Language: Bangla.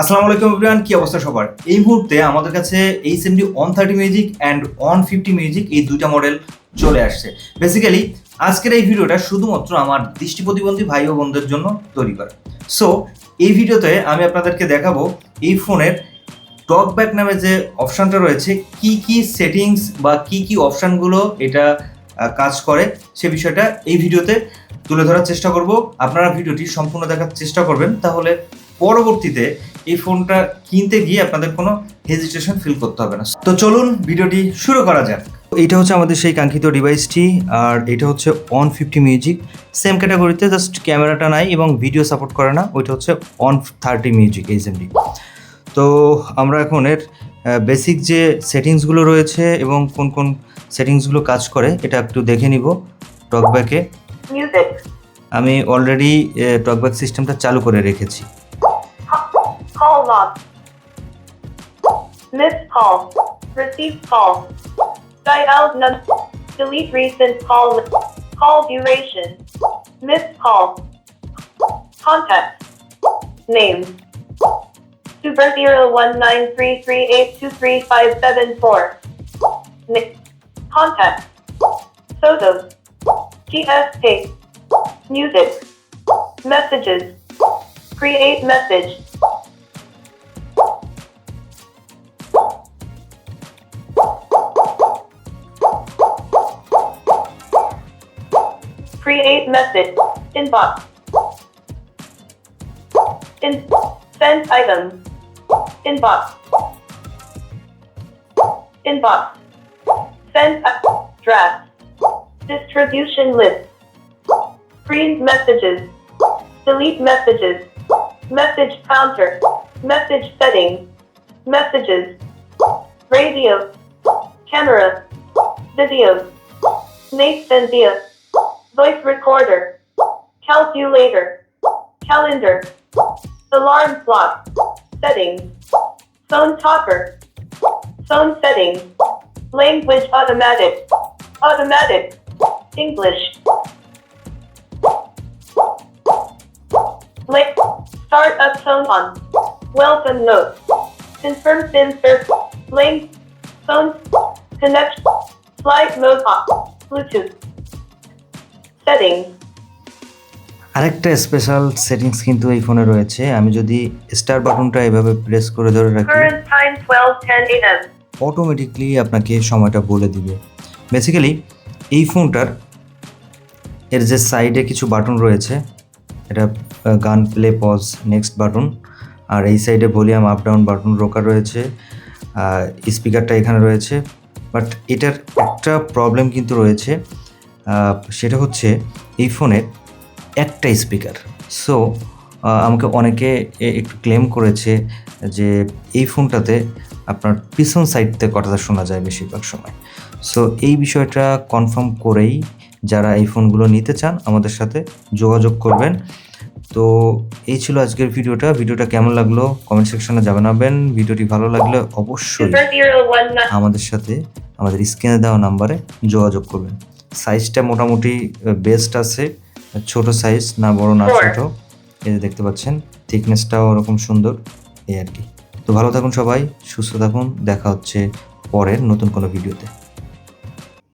আসসালামু আলাইকুম ইব্রাহিম কি অবস্থা সবার? এই মুহূর্তে আমাদের কাছে এই সেমডি one thirty music and one fifty music এই দুইটা মডেল চলে আসছে। বেসিক্যালি আজকের এই ভিডিওটা শুধুমাত্র আমার দৃষ্টি প্রতিবন্ধী ভাই ও বোনদের জন্য তৈরি করা। সো এই ভিডিওতে আমি আপনাদেরকে দেখাবো এই ফোনের টক ব্যাক নামে যে অপশানটা রয়েছে, কি কি সেটিংস বা কি কি অপশানগুলো এটা কাজ করে সে বিষয়টা এই ভিডিওতে তুলে ধরার চেষ্টা করব। আপনারা ভিডিওটি সম্পূর্ণ দেখার চেষ্টা করবেন, তাহলে পরবর্তীতে এই ফোনটা কিনতে গিয়ে আপনাদের কোনো হেজিটেশন ফিল করতে হবে না। তো চলুন ভিডিওটি শুরু করা যাক। এইটা হচ্ছে আমাদের সেই কাঙ্ক্ষিত ডিভাইসটি আর এটা হচ্ছে অন ফিফটি মিউজিক সেম ক্যাটাগরিতে জাস্ট ক্যামেরাটা নাই এবং ভিডিও সাপোর্ট করে না ওইটা হচ্ছে অন থার্টি মিউজিক এইচএমডি তো আমরা এখন এর বেসিক যে সেটিংসগুলো রয়েছে এবং কোন কোন সেটিংসগুলো কাজ করে এটা একটু দেখে নিব টকব্যাকে. আমি অলরেডি টকব্যাক সিস্টেমটা চালু করে রেখেছি। Call log. Missed call. Received call. Dial number. Delete recent call. Call duration. Missed call. Contact. Name. Two zero one nine three three eight two three five seven four. 01933823574. Nick. Contact. Photos. GSP. Music. Messages. Create message. Create message. Inbox. In send item. Inbox. Inbox. Send draft. Distribution list. Screen messages. Delete messages. Message counter. Message settings. Messages. Radio. Camera. Videos. Snakes and via. Voice recorder. Calculator. Calendar. Alarm clock. Settings. Phone talker. Phone settings. Language automatic. Automatic. English. Click. Start up phone on. Welcome note. Confirm SIM search. Link. Phone. Connect. Flight mode off. Bluetooth. Settings. আরেকটা স্পেশাল সেটিংস কিন্তু এই ফোনে রয়েছে আমি যদি স্টার বাটনটা এভাবে প্রেস করে ধরে রাখি Current time 12:10 a.m. অটোমেটিকলি আপনাকে সময়টা বলে দিবে বেসিক্যালি এই ফোনটার এর যে সাইডে কিছু বাটন রয়েছে এটা গান প্লে পজ নেক্সট বাটন আর এই সাইডে volume up down button rocker রয়েছে স্পিকারটা এখানে রয়েছে বাট এটার একটা প্রবলেম কিন্তু রয়েছে সেটা হচ্ছে এই ফোনের একটা স্পিকার। সো আমাকে অনেকে একটু ক্লেম করেছে যে এই ফোনটাতে আপনার পিছন সাইড থেকে কথা শোনা যায় বেশিরভাগ সময়। সো এই বিষয়টা কনফার্ম করেই যারা এই ফোনগুলো নিতে চান আমাদের সাথে যোগাযোগ করবেন। তো এই ছিল আজকের ভিডিওটা। ভিডিওটা কেমন লাগল? কমেন্ট সেকশনে জানাবেন। ভিডিওটি ভালো লাগলে অবশ্যই আমাদের সাথে আমাদের স্ক্রিনে দেওয়া নাম্বারে যোগাযোগ করবেন। সাইজটা মোটামুটি বেস্ট আছে। ছোট সাইজ না বড় না ছোট। এই যে দেখতে পাচ্ছেন থিকনেসটাও ওরকম সুন্দর। এই আর কি। তো ভালো থাকুন সবাই সুস্থ থাকুন। দেখা হচ্ছে পরের নতুন কোনো ভিডিওতে